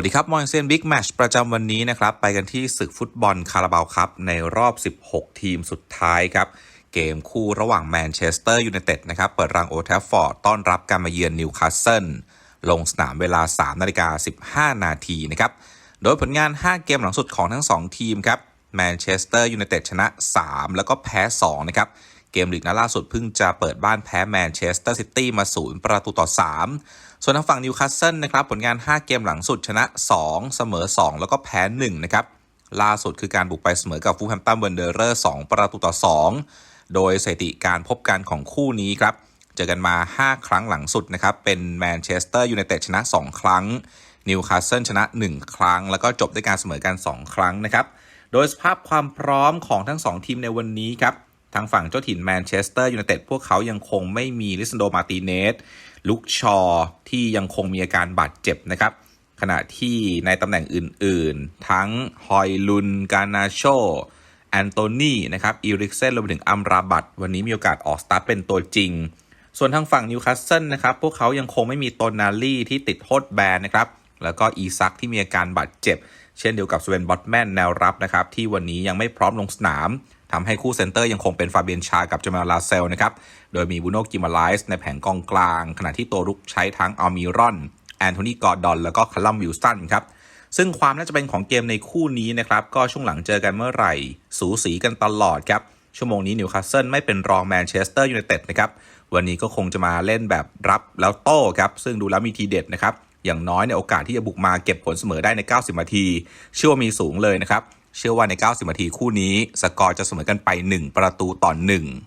วัสดีครับ มอนเซียนบิ๊กแมชประจำวันนี้นะครับ ไปกันที่ศึกฟุตบอลคาราบาวครับ ในรอบ 16 ทีมสุดท้ายครับ เกมคู่ระหว่างแมนเชสเตอร์ยูไนเต็ดนะครับ เปิดรังโอแทฟฟอร์ดต้อนรับการมาเยือนนิวคาสเซิลลงสนามเวลา 3 นาฬิกา 15 นาทีนะครับ โดยผลงาน 5 เกมหลังสุดของทั้ง 2 ทีมครับแมนเชสเตอร์ยูไนเต็ดชนะ 3 แล้วก็แพ้ 2 นะครับ เกมลีกนัดล่าสุดเพิ่งจะเปิดบ้านแพ้แมนเชสเตอร์ซิตี้มา 0 ประตูต่อ 3 ส่วนทางฝั่งนิวคาสเซิลนะครับผลงาน 5 เกมหลังสุดชนะ 2 เสมอ 2 แล้วก็แพ้ 1 นะครับ ล่าสุดคือการบุกไปเสมอกับฟูแฮมตันเวนเดอร์ 2 ประตูต่อ 2 โดยสถิติการพบกันของคู่นี้ครับเจอกันมา 5 ครั้งหลังสุดนะครับเป็นแมนเชสเตอร์ยูไนเต็ดชนะ 2 ครั้งนิวคาสเซิลชนะ 1 ครั้ง แล้วก็จบด้วยการเสมอกัน 2 ครั้งนะครับ โดยสภาพความพร้อมของทั้ง 2 ทีมในวันนี้ครับ ทางฝั่งเจ้าถิ่นแมนเชสเตอร์ยูไนเต็ดพวกเขายังคงไม่มีลิซันโดมาร์ติเนสลุกชอที่ยังคงมีอาการบาดเจ็บนะครับ ขณะที่ในตำแหน่งอื่นๆ ทั้งฮอยลุน กานาโชแอนโตนีนะครับอีริกเซนรวมไปถึงอัมราบัตวันนี้มีโอกาสออกสตาร์ทเป็นตัวจริง ส่วนทางฝั่งนิวคาสเซิลนะครับ พวกเขายังคงไม่มีโตนาลี่ที่ติดโทษแบนนะครับ แล้วก็อีซักที่มีอาการบาดเจ็บ เช่นเดียวกับสเวนบอตแมนแนวรับนะครับ ที่วันนี้ยังไม่พร้อมลงสนาม ทำให้คู่เซนเตอร์ยังคงเป็นฟาเบียนชากับจามาลาเซลนะครับ โดยมีบูโนกิมาไลส์ในแผงกองกลาง ขณะที่ตัวรุกใช้ทั้งอัลมิรอน แอนโทนีกอร์ดอน แล้วก็คาลัมวิลสันครับ ซึ่งความน่าจะเป็นของเกมในคู่นี้นะครับ ก็ช่วงหลังเจอกันเมื่อไหร่ สูสีกันตลอดครับ ชั่วโมงนี้นิวคาสเซิลไม่เป็นรองแมนเชสเตอร์ยูไนเต็ดนะครับ วันนี้ก็คงจะมาเล่นแบบรับแล้วโต้ครับ ซึ่งดูแล้วมีทีเด็ดนะครับ อย่างน้อยในโอกาสที่จะบุกมาเก็บผลเสมอได้ใน 90นาที เชื่อว่ามีสูงเลยนะครับ เชื่อว่าใน 90นาทีคู่นี้สกอร์จะเสมอกันไป 1 ประตูต่อ1